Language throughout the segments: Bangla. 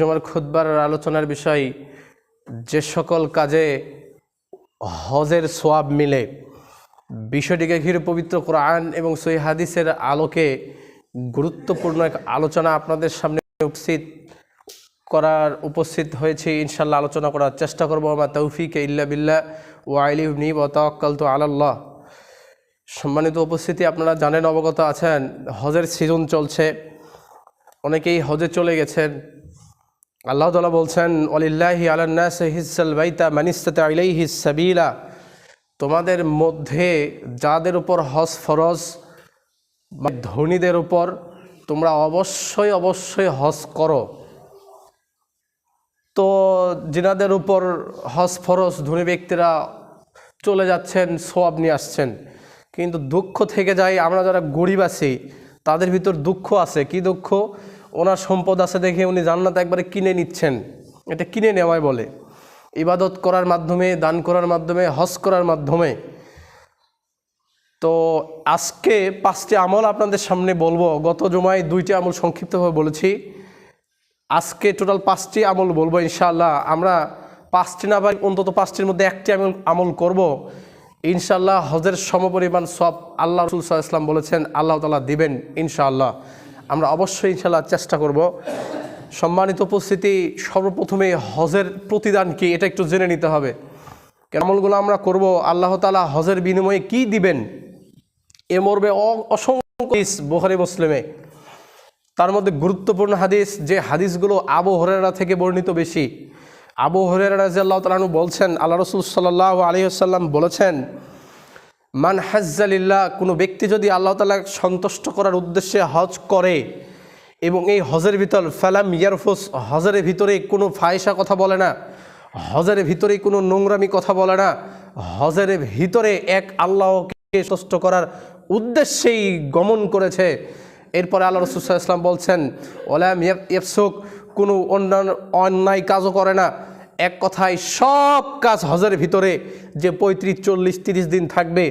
জমার খুদ্বার আলোচনার বিষয় যে সকল কাজে হজের সোয়াব মিলে, বিষয়টিকে ঘিরে পবিত্র কোরআন এবং সই হাদিসের আলোকে গুরুত্বপূর্ণ এক আলোচনা আপনাদের সামনে উপস্থিত করার উপস্থিত হয়েছে। ইনশাল্লাহ আলোচনা করার চেষ্টা করব। আমার তৌফিক ইল্লা বিল্লাহ ও আইলি নিব তাওয়াক্কাল তো আলাল্লাহ। সম্মানিত উপস্থিতি, আপনারা জানেন অবগত আছেন, হজের সিজন চলছে। অনেকেই হজে চলে গেছেন। আল্লাহ তালা বলছেন অলিল্লাহি আলান্নাস হিসাল বাইতা মানিস্তাতে আইলাইহি সাবিলা। তোমাদের মধ্যে যাদের উপর হজ ফরজ ধনীদের উপর তোমরা অবশ্যই অবশ্যই হজ করো। তো জিনাদের উপর হজ ফরজ, ধনী ব্যক্তিরা চলে যাচ্ছেন, সোয়াব নিয়ে আসছেন। কিন্তু দুঃখ থেকে যায়, আমরা যারা গরিব আছি, তাদের ভিতর দুঃখ আছে। কি দুঃখ? ওনার সম্পদ আছে দেখে উনি জান্নাত একবারে কিনে নিচ্ছেন। এটা কিনে নেওয়ায় বলে। ইবাদত করার মাধ্যমে, দান করার মাধ্যমে, হজ করার মাধ্যমে। তো আজকে পাঁচটি আমল আপনাদের সামনে বলব। গত জমায় দুইটি আমল সংক্ষিপ্তভাবে বলেছি। আজকে টোটাল পাঁচটি আমল বলব ইনশাআল্লাহ। আমরা পাঁচটি না পারি অন্তত পাঁচটির মধ্যে একটি আমল আমল করব। ইনশাআল্লাহ হজের সমপরিমাণ সব আল্লাহ রসুল সাল্লাহ ইসলাম বলেছেন, আল্লাহ তালা দিবেন ইনশাআল্লাহ। আমরা অবশ্যই ইনশাআল্লাহ চেষ্টা করব। সম্মানিত উপস্থিতি, সর্বপ্রথমে হজের প্রতিদান কি, এটা একটু জেনে নিতে হবে। কেন আমলগুলো আমরা করব? আল্লাহ তালা হজের বিনিময়ে কি দিবেন? এ মর্মে অ- অসংখ্য বোখারি মুসলিমে। তার মধ্যে গুরুত্বপূর্ণ হাদিস, যে হাদিসগুলো আবু হরেরা থেকে বর্ণিত বেশি। আবু হরেরা রাজিয়াল্লাহ তালানু বলছেন, আল্লাহ রসুল সাল্লাহ আলহিহাল্লাম বলেছেন মান হাজ্জালিল্লাহ কোনো ব্যক্তি যদি আল্লাহ তালা সন্তুষ্ট করার উদ্দেশ্যে হজ করে এবং এই হজের ভিতর ফালাম ইয়ারফুস, হজের ভিতরে কোনো ফায়সা কথা বলে না, হজের ভিতরে কোনো নোংরামি কথা বলে না, হজের ভিতরে এক আল্লাহকে সন্তুষ্ট করার উদ্দেশ্যেই গমন করেছে। এরপরে আল্লাহ রসুল্লাহ ইসলাম বলছেন ওলাম ইফসুক কোনো অন্যান্য অন্যায় কাজও করে না। এক কথায় সব কাজ হজের ভিতরে যে পঁয়ত্রিশ, চল্লিশ, তিরিশ দিন থাকবে,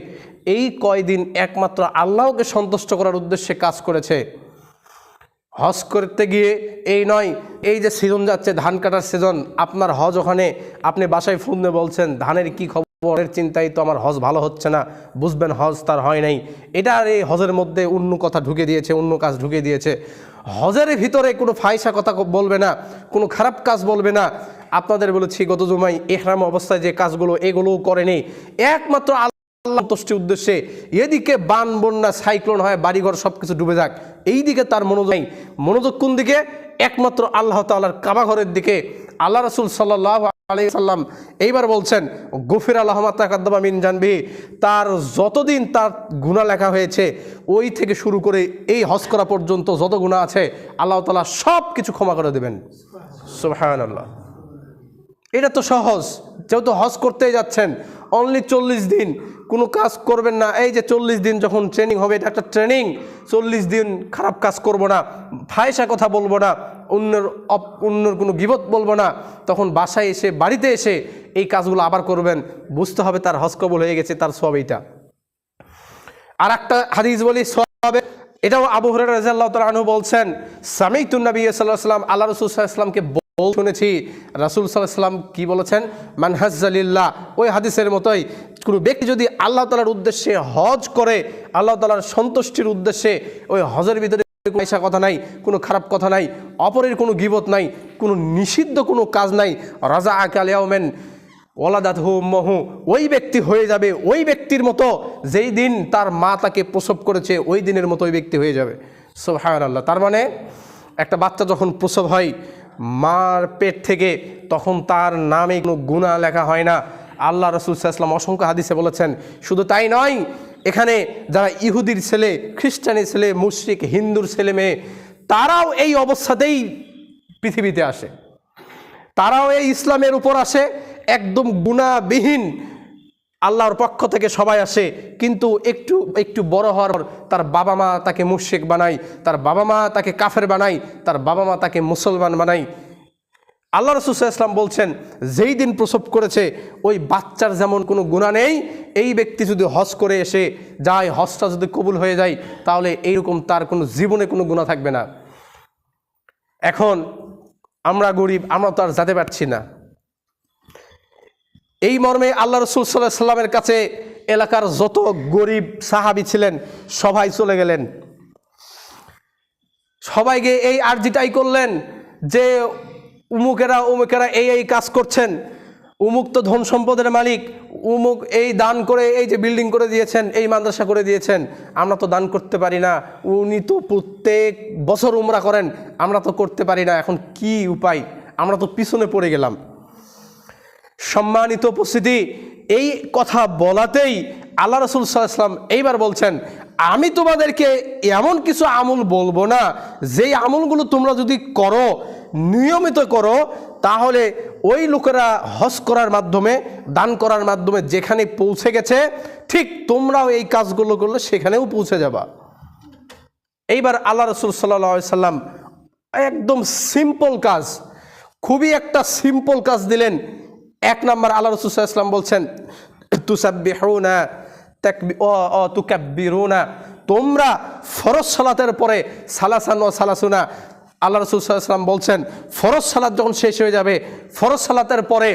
এই কয়দিন একমাত্র আল্লাহকে সন্তুষ্ট করার উদ্দেশ্যে কাজ করেছে। হজ করতে গিয়ে এই নয়, এই যে সিজন যাচ্ছে, ধান কাটার সিজন, আপনার হজ ওখানে, আপনি বাসায় ফোন দিয়ে বলছেন, ধানের কি খবরের চিন্তায় তো আমার হজ ভালো হচ্ছে না, বুঝবেন হজ তার হয় নাই। এটা আর এই হজের মধ্যে অন্য কথা ঢুকে দিয়েছে, অন্য কাজ ঢুকে দিয়েছে। হজের ভিতরে কোনো ফায়সা কথা বলবে না, কোনো খারাপ কাজ বলবে না। আপনাদের বলেছি, গত জমাই এহরাম অবস্থায় যে কাজগুলো, এগুলোও করেনি। একমাত্র আল্লাহ সন্তুষ্টির উদ্দেশ্যে এদিকে বান, বন্যা, সাইক্লোন হয়, বাড়িঘর সব কিছু ডুবে যাক। এই দিকে তার মনোযোগ মনোযোগ কোন দিকে? একমাত্র আল্লাহ তাল্লাহর কাবাঘরের দিকে। আল্লাহ রসুল সাল্লাহ আলি সাল্লাম এইবার বলছেন, গফির আল্লাহমা তাকাদ্দমা মিন জানবি তার যতদিন তার গুণা লেখা হয়েছে, ওই থেকে শুরু করে এই হজ করা পর্যন্ত যত গুণা আছে, আল্লাহ তালা সব কিছু ক্ষমা করে দেবেন। সুবহান আল্লাহ এটা তো সহজ। যেহেতু হজ করতেই যাচ্ছেন অনলি চল্লিশ দিন। কোনো কাজ করবেন না। এই যে চল্লিশ দিন যখন ট্রেনিং হবে, এটা একটা ট্রেনিং চল্লিশ দিন খারাপ কাজ করব না, ভাইসা কথা বলব না, অন্যের অন্যের কোনো গিবত বলব না। তখন বাসায় এসে, বাড়িতে এসে এই কাজগুলো আবার করবেন। বুঝতে হবে তার হজ কবল হয়ে গেছে, তার সব এইটা। আর একটা হাদিস বলি সবে এটাও আবু হরের রাজাল্লাহ তালা আনহু বলছেন সামিতুন নবী সাল্লাহ সাল্লাম আল্লাহ রসুল সাল্লামকে বল শুনেছি রাসুল সাল্লাম কি বলেছেন? মানহাজালিল্লাহ ওই হাদিসের মতোই কোনো ব্যক্তি যদি আল্লাহ তালার উদ্দেশ্যে হজ করে, আল্লাহ তালার সন্তুষ্টির উদ্দেশ্যে ওই হজের ভিতরে পয়সা কথা নাই, কোনো খারাপ কথা নাই, অপরের কোনো গিবত নাই, কোনো নিষিদ্ধ কোনো কাজ নাই রাজা আকালিয়াউমেন ওলাদাত মহু ওই ব্যক্তি হয়ে যাবে, ওই ব্যক্তির মতো যেই দিন তার মা তাকে প্রসব করেছে, ওই দিনের মতো ওই ব্যক্তি হয়ে যাবে। সোহায়ন আল্লাহ তার মানে একটা বাচ্চা যখন প্রসব হয় মার পেট থেকে তখন তার নামে কোনো গুণা লেখা হয় না। আল্লাহ রসুল সাল্লাম অসংখ্য হাদিসে বলেছেন, শুধু তাই নয়, এখানে যারা ইহুদির ছেলে, খ্রিস্টানের ছেলে, মুশরিক, হিন্দুর ছেলে মেয়ে, তারাও এই অবস্থাতেই পৃথিবীতে আসে। তারাও এই ইসলামের উপর আসে, একদম গুণাবিহীন আল্লাহর পক্ষ থেকে সবাই আসে, কিন্তু একটু একটু বড় হওয়ার পর তার বাবা মা তাকে মুশরিক বানায়, তার বাবা মা তাকে কাফের বানায়, তার বাবা মা তাকে মুসলমান বানায়। আল্লাহ ইসলাম বলছেন, যেই দিন প্রসব করেছে, ওই বাচ্চার যেমন কোনো গুণা নেই, এই ব্যক্তি যদি হজ করে এসে যায়, হজটা যদি কবুল হয়ে যায়, তাহলে এইরকম তার কোনো জীবনে কোনো গুণা থাকবে না। এখন আমরা গরিব, আমরা তো আর যেতে পারছি না। এই মর্মে আল্লাহ রসুল সাল্লাহ সাল্লামের কাছে এলাকার যত গরিব সাহাবি ছিলেন, সবাই চলে গেলেন। সবাইকে এই আর্জিটাই করলেন যে, উমুকেরা উমুকেরা এই এই কাজ করছেন। উমুক তো ধন সম্পদের মালিক, উমুক এই দান করে, এই যে বিল্ডিং করে দিয়েছেন, এই মাদ্রাসা করে দিয়েছেন, আমরা তো দান করতে পারি না। উনি তো প্রত্যেক বছর উমরা করেন, আমরা তো করতে পারি না। এখন কি উপায়? আমরা তো পিছনে পড়ে গেলাম। সম্মানিত উপস্থিতি। এই কথা বলাতেই আল্লাহ রসুল সাল্লাম এইবার বলছেন, আমি তোমাদেরকে এমন কিছু আমল বলব না, যেই আমলগুলো তোমরা যদি করো, নিয়মিত করো, তাহলে ওই লোকেরা হজ করার মাধ্যমে, দান করার মাধ্যমে যেখানে পৌঁছে গেছে, ঠিক তোমরাও এই কাজগুলো করলে সেখানেও পৌঁছে যাবা। এইবার আল্লাহ রসুল সাল্লা সাল্লাম একদম সিম্পল কাজ, খুবই একটা সিম্পল কাজ দিলেন। এক নম্বর আল্লাহ রসুল ইসলাম বলছেন, তুসাব্বিহুনা তুকাব্বিরুনা তোমরা ফরজ সালাতের পরে সালাসান ও সালাসুনা আল্লাহ রসুল সাল্লাম বলছেন, ফরজ সালাত যখন শেষ হয়ে যাবে, ফরজ সালাতের পরে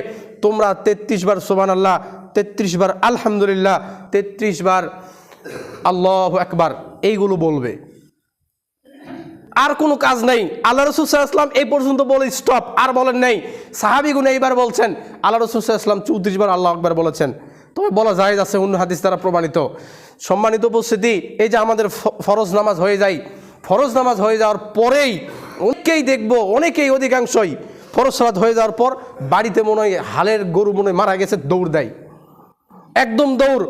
তোমরা তেত্রিশ বার সোবান আল্লাহ তেত্রিশ বার আলহামদুলিল্লাহ, তেত্রিশ বার আল্লাহ একবার এইগুলো বলবে। আর কোনো কাজ নেই। আল্লাহ রসুল সাল্লাম এই পর্যন্ত বলে স্টপ আর বলেন নেই। সাহাবিগুন এইবার বলছেন, আল্লাহ রসুল সাল্লাম চৌত্রিশ বার আল্লাহ আকবার বলেছেন। তবে বলা যায় আছে অন্য হাদিস দ্বারা প্রমাণিত। সম্মানিত উপস্থিতি, এই যে আমাদের ফরজ নামাজ হয়ে যায়, ফরজ নামাজ হয়ে যাওয়ার পরেই অনেকেই দেখব, অনেকেই অধিকাংশই ফরজ সালাত হয়ে যাওয়ার পর বাড়িতে মনে হয় হালের গরু মনে মারা গেছে, দৌড় দেয়। একদম দৌড়।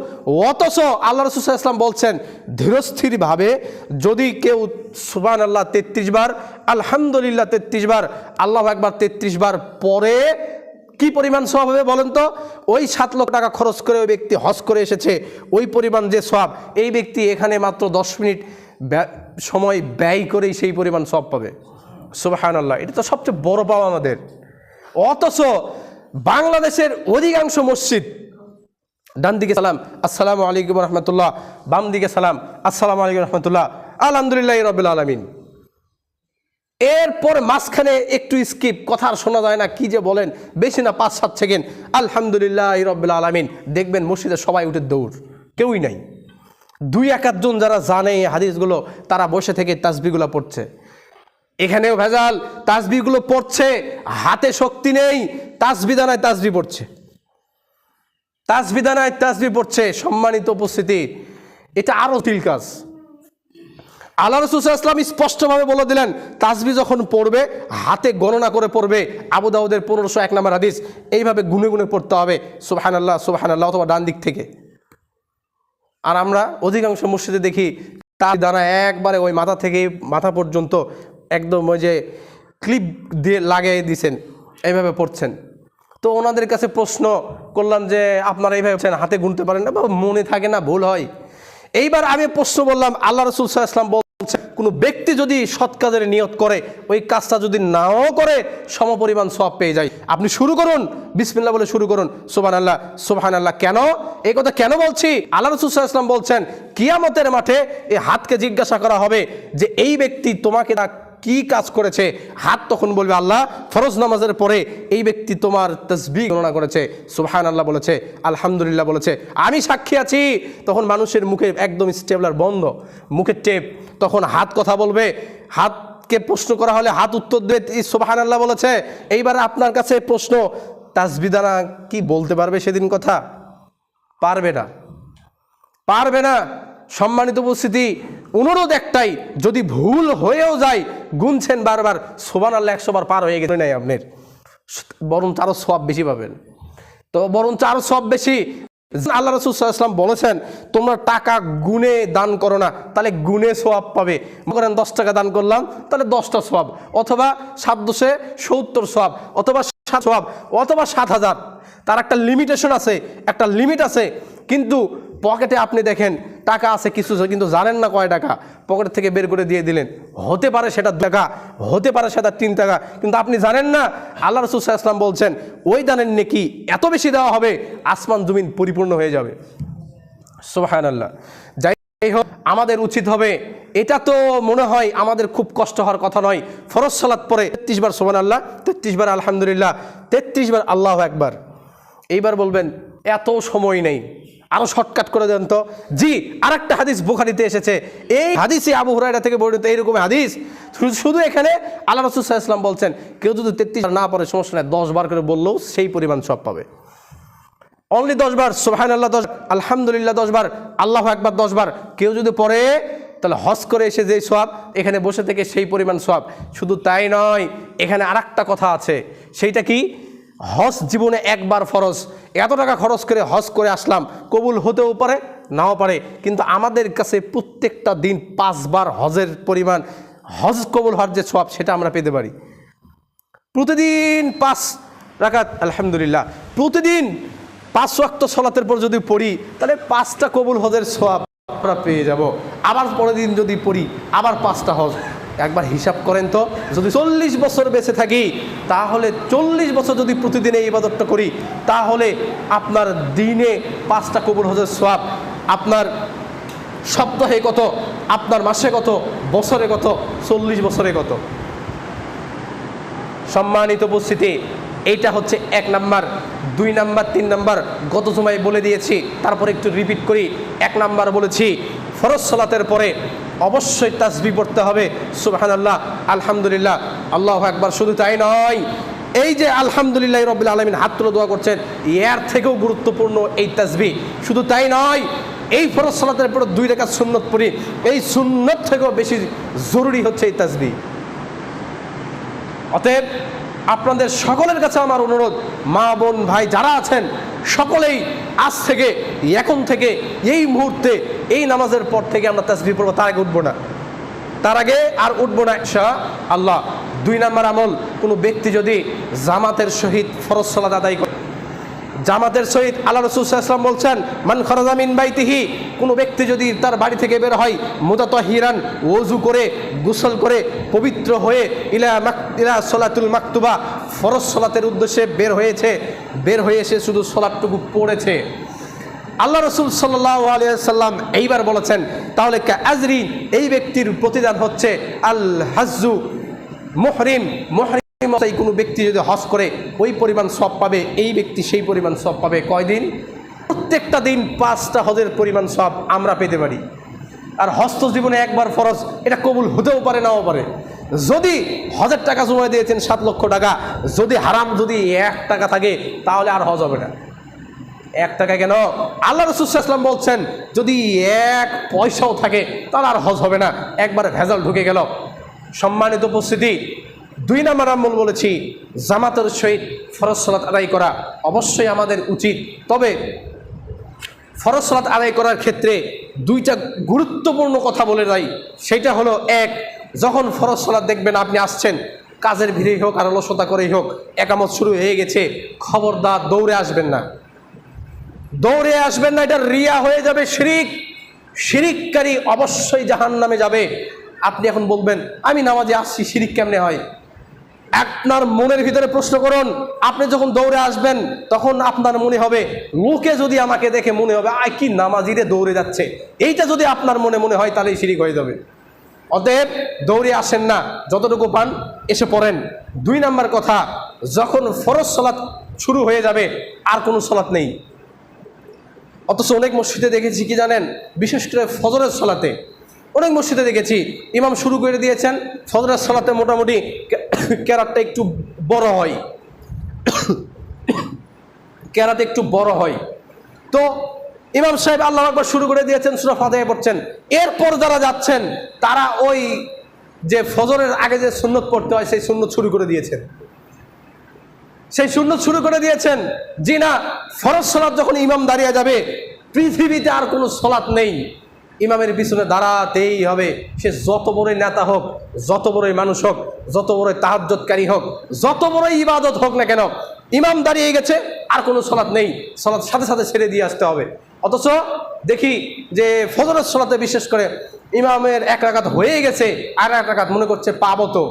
অথচ আল্লাহ রসুল ইসলাম বলছেন, ধীরস্থিরভাবে যদি কেউ সুবান আল্লাহ তেত্রিশ বার, আলহামদুলিল্লাহ তেত্রিশ বার, আল্লাহ একবার তেত্রিশ বার পরে কি পরিমাণ সব হবে বলেন তো? ওই সাত লক্ষ টাকা খরচ করে ওই ব্যক্তি হজ করে এসেছে, ওই পরিমাণ যে সব এই ব্যক্তি এখানে মাত্র দশ মিনিট সময় ব্যয় করেই সেই পরিমাণ সব পাবে। সুবাহান আল্লাহ এটা তো সবচেয়ে বড় পাওয়া আমাদের। অথচ বাংলাদেশের অধিকাংশ মসজিদ ডান দিকে সালাম, আসসালামু আলাইকুম রহমতুল্লাহ বাম দিকে সালাম, আসসালামু আলাইকুম রহমতুল্লাহ, আলহামদুলিল্লাহ রবিল আলমিন। এরপর মাঝখানে একটু স্কিপ কথা আর শোনা যায় না, কি যে বলেন, বেশি না, পাঁচ সাত সেকেন্ড আলহামদুলিল্লাহ রবিল আলমিন। দেখবেন মসজিদে সবাই উঠে দৌড়, কেউই নাই। দুই এক আধজন যারা জানে এই হাদিসগুলো, তারা বসে থেকে তাসবিগুলো পড়ছে। এখানেও ভেজাল তাসবিগুলো পড়ছে, হাতে শক্তি নেই তাসবি দানায় তাসবি পড়ছে। তাসবিদানায় তাসবি পড়ছে, সম্মানিত উপস্থিতি। এটা আরও তিল কাজ। আল্লাহ রসুলাম স্পষ্টভাবে বলে দিলেন, তাসবি যখন পড়বে, হাতে গণনা করে পড়বে, আবু দাউদের পনেরোশো এক নম্বর হাদিস, এইভাবে গুনে গুনে পড়তে হবে সুবহান আল্লাহ সুবহান আল্লাহ অথবা ডান দিক থেকে। আর আমরা অধিকাংশ মসজিদে দেখি তার দানা একবারে ওই মাথা থেকে মাথা পর্যন্ত একদম ওই যে ক্লিপ দিয়ে লাগিয়ে দিছেন এইভাবে পড়ছেন। তো ওনাদের কাছে প্রশ্ন করলাম যে, আপনারা এইভাবে হাতে গুনতে পারেন না বা মনে থাকে না, ভুল হয়। এইবার আমি প্রশ্ন বললাম আল্লাহ রসুল সাল্লাম বলছেন, কোনো ব্যক্তি যদি সৎ কাজের নিয়ত করে, ওই কাজটা যদি নাও করে, সমপরিমাণ সব পেয়ে যায়। আপনি শুরু করুন, বিসমিল্লাহ বলে শুরু করুন সোবান আল্লাহ সোবাহান আল্লাহ কেন? এই কথা কেন বলছি? আল্লাহ রসুল ইসলাম বলছেন, কিয়ামতের মাঠে এই হাতকে জিজ্ঞাসা করা হবে যে, এই ব্যক্তি তোমাকে কি কাজ করেছে? হাত তখন বলবে, আল্লাহ, ফরজ নামাজের পরে এই ব্যক্তি তোমার তসবি গণনা করেছে। সুবহান আল্লাহ বলেছে, আলহামদুলিল্লাহ বলেছে। আমি সাক্ষী আছি। তখন মানুষের মুখে একদম স্টেবলার বন্ধ। মুখের টেপ। তখন হাত কথা বলবে। হাতকে প্রশ্ন করা হলে হাত উত্তর দেবে। সুবহান আল্লাহ বলেছে। এইবার আপনার কাছে প্রশ্ন তাসবিদানা কি বলতে পারবে সেদিন কথা? পারবে না। পারবে না। সম্মানিত উপস্থিতি, অনুরোধ একটাই, যদি ভুল হয়েও যায়, গুনছেন বারবার সোবান আল্লাহ একশো বার পার হয়ে গেছে। নাই আপনার। বরঞ্চ আরও সব বেশি পাবেন। তো বরঞ্চ আরও সব বেশি। আল্লাহ রসুলাম বলেছেন, তোমরা টাকা গুনে দান করো না, তাহলে গুনে সোয়াব পাবে। করেন, দশ টাকা দান করলাম, তাহলে দশটা সোয়াব অথবা সাত দশে সত্তর সোয়াব অথবা সাত সোয়াব অথবা সাত হাজার। তার একটা লিমিটেশন আছে, একটা লিমিট আছে। কিন্তু পকেটে আপনি দেখেন টাকা আছে, কিছু কিন্তু জানেন না কয় টাকা? পকেট থেকে বের করে দিয়ে দিলেন। হতে পারে সেটা টাকা, হতে পারে সেটা তিন টাকা, কিন্তু আপনি জানেন না? আল্লাহ রসুল ইসলাম বলছেন, ওই দানের নেকি এত বেশি দেওয়া হবে, আসমান, জমিন পরিপূর্ণ হয়ে যাবে। সোহান আল্লাহ যাই হোক, আমাদের উচিত হবে, এটা তো মনে হয় আমাদের খুব কষ্ট হওয়ার কথা নয়। ফরজ সালাত পরে তেত্রিশ বার সোমান আল্লাহ তেত্রিশ বার আলহামদুলিল্লাহ, তেত্রিশ বার আল্লাহ একবার এইবার বলবেন, এত সময় নেই। আরও শর্টকাট করে দেন তো। জি, আরেকটা হাদিস বুখারিতে এসেছে। এই হাদিসে আবু হুরাইরা থেকে বর্ণিত এইরকম হাদিস। শুধু- এখানে আল্লাহ রসুল ইসলাম বলছেন, কেউ যদি তেত্রিশ না পড়ে, সমস্যা নেই, দশ বার করে বললেও সেই পরিমাণ সব পাবে। অনলি দশ বার সোহান আল্লাহ দশ আলহামদুলিল্লাহ দশ বার, আল্লাহ একবার দশ বার। কেউ যদি পড়ে, তাহলে হজ করে এসে যে সব এখানে বসে থেকে সেই পরিমাণ সব শুধু তাই নয়, এখানে আর কথা আছে, সেইটা কি? হজ জীবনে একবার ফরজ। এত টাকা খরচ করে হজ করে আসলাম, কবুল হতেও পারে, নাও পারে। কিন্তু আমাদের কাছে প্রত্যেকটা দিন পাঁচবার হজের পরিমাণ, হজ কবুল হওয়ার যে সোয়াব সেটা আমরা পেতে পারি। প্রতিদিন পাঁচ রাকাত, আলহামদুলিল্লাহ। প্রতিদিন পাঁচ ওয়াক্ত সলাতের পর যদি পড়ি, তাহলে পাঁচটা কবুল হজের সোয়াব আমরা পেয়ে যাব। আবার পরের দিন যদি পড়ি, আবার পাঁচটা হজ। একবার হিসাব করেন তো, যদি চল্লিশ বছর বেঁচে থাকি, তাহলে চল্লিশ বছর যদি প্রতিদিন এই ইবাদতটা করি, তাহলে আপনার দিনে পাঁচটা কবুল হজের সোয়াব আপনার সপ্তাহে কত, আপনার মাসে কত, বছরে কত, চল্লিশ বছরে কত? সম্মানিত উপস্থিতি, এইটা হচ্ছে এক নাম্বার, দুই নাম্বার, তিন নাম্বার, গত সময় বলে দিয়েছি, তারপর একটু রিপিট করি, এক নাম্বার বলেছি, ফরজ সালাতের পরে অবশ্যই তাসবি পড়তে হবে। সুবাহান আল্লাহ আলহামদুলিল্লাহ। আল্লাহ একবার শুধু তাই নয়, এই যে আলহামদুলিল্লাহ রবিল আলমিন হাত তুলে দোয়া করছেন এর থেকেও গুরুত্বপূর্ণ এই তাসবি। শুধু তাই নয়, এই ফরজ সালাতের পরে দুই রেখা সুন্নত পড়ি, এই সুন্নত থেকেও বেশি জরুরি হচ্ছে এই তাসবি। অতএব আপনাদের সকলের কাছে আমার অনুরোধ, মা, বোন, ভাই যারা আছেন সকলেই আজ থেকে, এখন থেকে, এই মুহূর্তে, এই নামাজের পর থেকে আমরা তাসবি পড়ব। তার আগে উঠবো না। তার আগে আর উঠবো না শাহ আল্লাহ। দুই নাম্বার আমল, কোনো ব্যক্তি যদি জামাতের সহিত ফরজ সলাদ আদায় করে জামাতের সহিত আল্লাহ রসুলাম বলছেন, মান খরাজামিন বাইতিহি কোনো ব্যক্তি যদি তার বাড়ি থেকে বের হয় মুদাত হিরান ওজু করে, গোসল করে, পবিত্র হয়ে, ইলা ইলা সলাতুল মাকতুবা, ফরজ সলাতের উদ্দেশ্যে বের হয়েছে, বের হয়ে এসে শুধু সলাটটুকু পড়েছে। আল্লাহ রসুল সাল্লাহ আলিয়াল্লাম এইবার বলেছেন, তাহলে আজরি এই ব্যক্তির প্রতিদান হচ্ছে আল হাজু মোহরিম মোহরিম এই কোনো ব্যক্তি যদি হজ করে, ওই পরিমাণ সব পাবে, এই ব্যক্তি সেই পরিমাণ সব পাবে। কয়দিন? প্রত্যেকটা দিন পাঁচটা হজের পরিমাণ সব আমরা পেতে পারি। আর হস্ত জীবনে একবার ফরজ, এটা কবুল হতেও পারে, নাও পারে। যদি হজের টাকা জমা দিয়েছেন সাত লক্ষ টাকা, যদি হারাম যদি এক টাকা থাকে, তাহলে আর হজ হবে না। এক টাকা কেন? আল্লাহ রসুলাম বলছেন, যদি এক পয়সাও থাকে, তাহলে আর হজ হবে না। একবার ভেজাল ঢুকে গেল। সম্মানিত উপস্থিতি দুই নাম্বার আমল বলেছি, জামাতের সহিত ফরজ সালাত আদায় করা অবশ্যই আমাদের উচিত। তবে ফরজ সালাত আদায় করার ক্ষেত্রে দুইটা গুরুত্বপূর্ণ কথা বলে যাই। সেটা হলো, এক, যখন ফরজ সালাত দেখবেন আপনি আসছেন, কাজের ভিড়েই হোক, আর অলসতা করেই হোক, একামত শুরু হয়ে গেছে, খবরদার দৌড়ে আসবেন না। দৌড়ে আসবেন না, এটা রিয়া হয়ে যাবে শিরিক। শিরিককারী অবশ্যই জাহান নামে যাবে। আপনি এখন বলবেন, আমি নামাজে আসছি, শিরিক কেমনে হয়? আপনার মনের ভিতরে প্রশ্ন করুন, আপনি যখন দৌড়ে আসবেন, তখন আপনার মনে হবে লোকে যদি আমাকে দেখে মনে হবে, আয় কি নামাজিরে দৌড়ে যাচ্ছে। এইটা যদি আপনার মনে মনে হয়, তাহলেই শিরিক হয়ে যাবে। অতএব দৌড়ে আসেন না, যতটুকু পান, এসে পড়েন। দুই নাম্বার কথা, যখন ফরজ সলাৎ শুরু হয়ে যাবে, আর কোনো সলাৎ নেই। অথচ অনেক মসজিদে দেখেছি কি জানেন? বিশেষ করে ফজরের সলাতে অনেক মসজিদে দেখেছি। ইমাম শুরু করে দিয়েছেন, ফজরের সলাতে মোটামুটি ক্যারাটটা একটু বড় হয়। ক্যারাতে একটু বড় হয়। তো ইমাম সাহেব আল্লাহ একবার শুরু করে দিয়েছেন, সুরা ফাতেহে পড়ছেন। এরপর যারা যাচ্ছেন, তারা ওই যে ফজরের আগে যে সুন্নত পড়তে হয়, সেই সুন্নত শুরু করে দিয়েছেন। সেই সুন্নত শুরু করে দিয়েছেন জি না ফরজ সলাৎ যখন ইমাম দাঁড়িয়ে যাবে, পৃথিবীতে আর কোনো সলাৎ নেই। ইমামের পিছনে দাঁড়াতেই হবে। সে যত বড়ই নেতা হোক, যত বড়ই মানুষ হোক, যত বড়ই তাহাজ্জতকারী হোক, যত বড়ই ইবাদত হোক না কেন, ইমাম দাঁড়িয়ে গেছে, আর কোনো সলাৎ নেই। সলাৎ সাথে সাথে ছেড়ে দিয়ে আসতে হবে। অথচ দেখি যে ফজরের সলাতে বিশেষ করে ইমামের এক রাকাত হয়ে গেছে, আর এক রাকাত মনে করছে পাবো তো।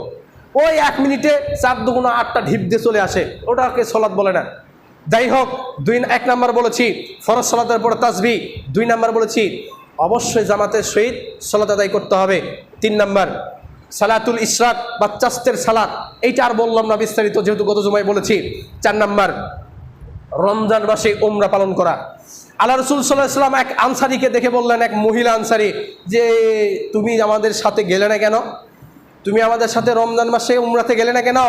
ওই এক মিনিটে চার দুগুণা আটটা ঢিপ দিয়ে চলে আসে। ওটাকে সলাৎ বলে না। যাই হোক, দুই, এক নাম্বার বলেছি, ফরজ সলাতের পরে তাসবি, দুই নাম্বার বলেছি অবশ্যই জামাতের সহিত সালাত আদায় করতে হবে। তিন নম্বর, সালাতুল ইশরাক বা চাস্তের সালাত। এইটা আর বললাম না বিস্তারিত, যেহেতু গত জমায় বলেছি। চার নম্বর, রমজান মাসে ওমরা পালন করা। আল্লাহ রসুল সাল্লাহ সাল্লাম এক আনসারিকে দেখে বললেন, এক মহিলা আনসারি, যে তুমি আমাদের সাথে গেলে না কেন? তুমি আমাদের সাথে রমজান মাসে উমরাতে গেলে না কেন?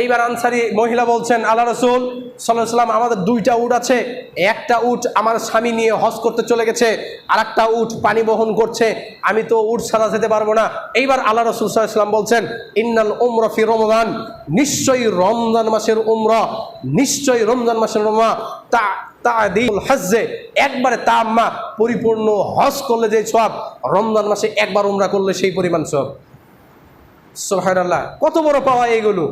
এইবার আনসারি মহিলা বলছেন, আল্লাহ রসুল সাল্লাহ সাল্লাম আমাদের দুইটা উট আছে। একটা উট আমার স্বামী নিয়ে হজ করতে চলে গেছে আর একটা উট পানি বহন করছে। আমি তো উট ছাড়া যেতে পারব না। এইবার আল্লাহ রসুল সাল্লাহ সাল্লাম বলছেন, ইন্নাল উমরা ফি রমজান, নিশ্চয়ই রমজান মাসের উমরা, নিশ্চয়ই রমজান মাসের রমা তা হজ্জে, একবারে তাম্মা, পরিপূর্ণ হজ করলে যে সব, রমজান মাসে একবার উমরা করলে সেই পরিমাণ সব। সোহানাল্লাহ কত বড় পাওয়া এগুলো?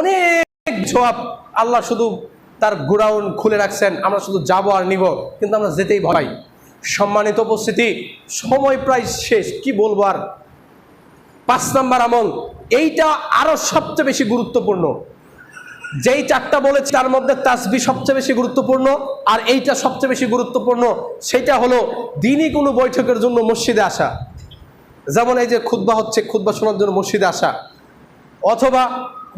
অনেক জবাব আল্লাহ শুধু তার গোডাউন খুলে রাখছেন, আমরা শুধু যাব আর নিব, কিন্তু আমরা যেতেই ভয়। সম্মানিত উপস্থিতি, সময় প্রায় শেষ, কি বলব আর? পাঁচ নাম্বার আমল, এইটা আরও সবচেয়ে বেশি গুরুত্বপূর্ণ। যেই চারটা বলেছি, তার মধ্যে তাসবি সবচেয়ে বেশি গুরুত্বপূর্ণ, আর এইটা সবচেয়ে বেশি গুরুত্বপূর্ণ, সেটা হলো, দিনই কোনো বৈঠকের জন্য মসজিদে আসা। যেমন এই যে খুদ্া হচ্ছে খুদ্া শোনার জন্য মসজিদে আসা। অথবা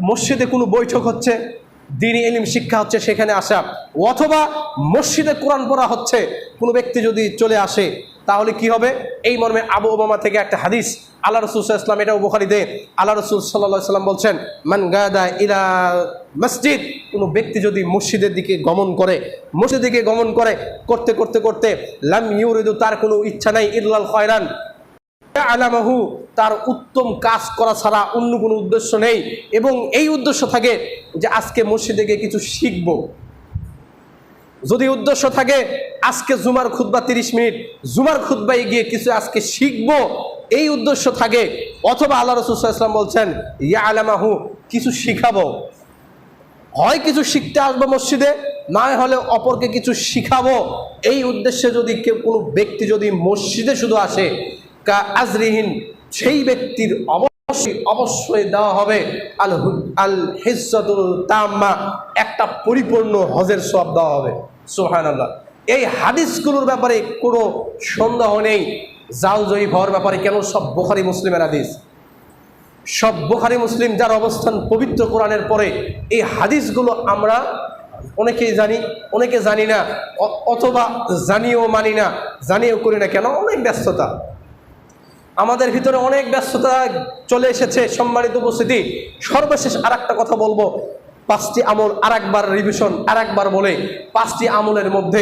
মসজিদে কোনো বৈঠক হচ্ছে দিনই এলিম শিক্ষা হচ্ছে সেখানে আসা। অথবা মসজিদে কোরআন পড়া হচ্ছে, কোনো ব্যক্তি যদি চলে আসে, তাহলে কি হবে? এই মর্মে আবু ওবামা থেকে একটা হাদিস, আল্লাহ রসুল ইসলাম এটাও বোখারি দে আল্লাহ রসুল সাল্লাহ সাল্লাম বলছেন, মান গাদা ইলা মসজিদ কোনো ব্যক্তি যদি মসজিদের দিকে গমন করে, মসজিদের দিকে গমন করে, করতে করতে করতে, লাম ইউরিদু তার কোনো ইচ্ছা নাই, ইল্লাল খয়রান। আলামাহু তার উত্তম কাজ করা ছাড়া অন্য কোনো উদ্দেশ্য নেই। এবং এই উদ্দেশ্য থাকে যে আজকে মসজিদে গিয়ে কিছু শিখব। যদি উদ্দেশ্য থাকে, আজকে জুমার খুতবা তিরিশ মিনিট, জুমার খুতবাই গিয়ে কিছু আজকে শিখব, এই উদ্দেশ্য থাকে। অথবা আল্লাহ রসুলাম বলছেন ইয়া আলামাহু কিছু শিখাবো। হয় কিছু শিখতে আসব মসজিদে, না হলে অপরকে কিছু শিখাবো। এই উদ্দেশ্যে যদি কেউ কোনো ব্যক্তি যদি মসজিদে শুধু আসে কা আজরিহীন সেই ব্যক্তির অবশ্যই অবশ্যই দেওয়া হবে আল আল হিজ্জাতুল তাম্মা। একটা পরিপূর্ণ হজের সব দেওয়া হবে। সোহান আল্লাহ এই হাদিসগুলোর ব্যাপারে কোনো সন্দেহ নেই। জাল জয়ী হওয়ার ব্যাপারে কেন? সব বোখারি মুসলিমের হাদিস। সব বোখারি মুসলিম যার অবস্থান পবিত্র কোরআনের পরে, এই হাদিসগুলো আমরা অনেকেই জানি, অনেকে জানি না অথবা জানিও মানি না, জানিও করি না কেন? অনেক ব্যস্ততা। আমাদের ভিতরে অনেক ব্যস্ততা চলে এসেছে, সম্মানিত উপস্থিতি। সর্বশেষ আর কথা বলব। পাঁচটি আমল আর একবার রিভিশন আর একবার বলে, পাঁচটি আমলের মধ্যে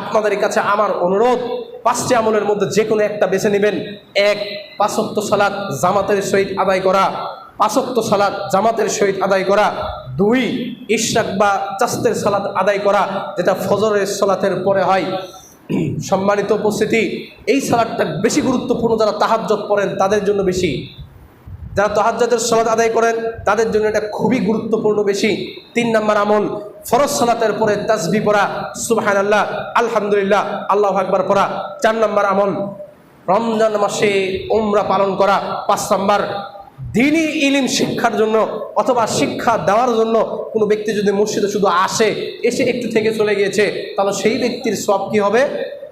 আপনাদের কাছে আমার অনুরোধ, পাঁচটি আমলের মধ্যে যে কোনো একটা বেছে নেবেন। এক, পাঁচক্ত সালাদ জামাতের সহিত আদায় করা। পাঁচক্ত সালাদ জামাতের সহিত আদায় করা। দুই, ইশরাক বা চাস্তের সালাদ আদায় করা, যেটা ফজরের সালাতের পরে হয়। সম্মানিত উপস্থিতি, এই সালাদটা বেশি গুরুত্বপূর্ণ যারা তাহাজ্জত পড়েন, তাদের জন্য বেশি। যারা তাহাজ্জতের সালাত আদায় করেন, তাদের জন্য এটা খুবই গুরুত্বপূর্ণ বেশি। তিন নম্বর আমল, ফরজ সালাতের পরে তাসবি পড়া সুবাহান আল্লাহ আলহামদুলিল্লাহ, আল্লাহ আকবার পড়া। চার নম্বর আমল, রমজান মাসে উমরা পালন করা। পাঁচ নম্বর দিনই ইলিম শিক্ষার জন্য অথবা শিক্ষা দেওয়ার জন্য কোনো ব্যক্তি যদি মসজিদে শুধু আসে, এসে একটু থেকে চলে গিয়েছে, তাহলে সেই ব্যক্তির সব কি হবে?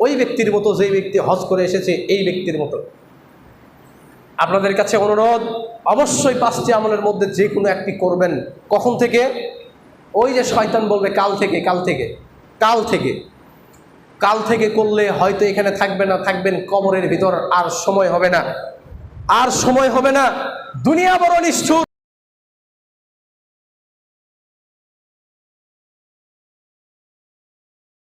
ওই ব্যক্তির মতো যেই ব্যক্তি হজ করে এসেছে, এই ব্যক্তির মতো। আপনাদের কাছে অনুরোধ, অবশ্যই পাঁচটি আমলের মধ্যে যে কোনো একটি করবেন। কখন থেকে? ওই যে শয়তান বলবে, কাল থেকে কাল থেকে কাল থেকে। কাল থেকে করলে হয়তো এখানে থাকবে না, থাকবেন কবরের ভিতর, আর সময় হবে না। আর সময় হবে না। দুনিয়া বড় নিষ্ঠুর।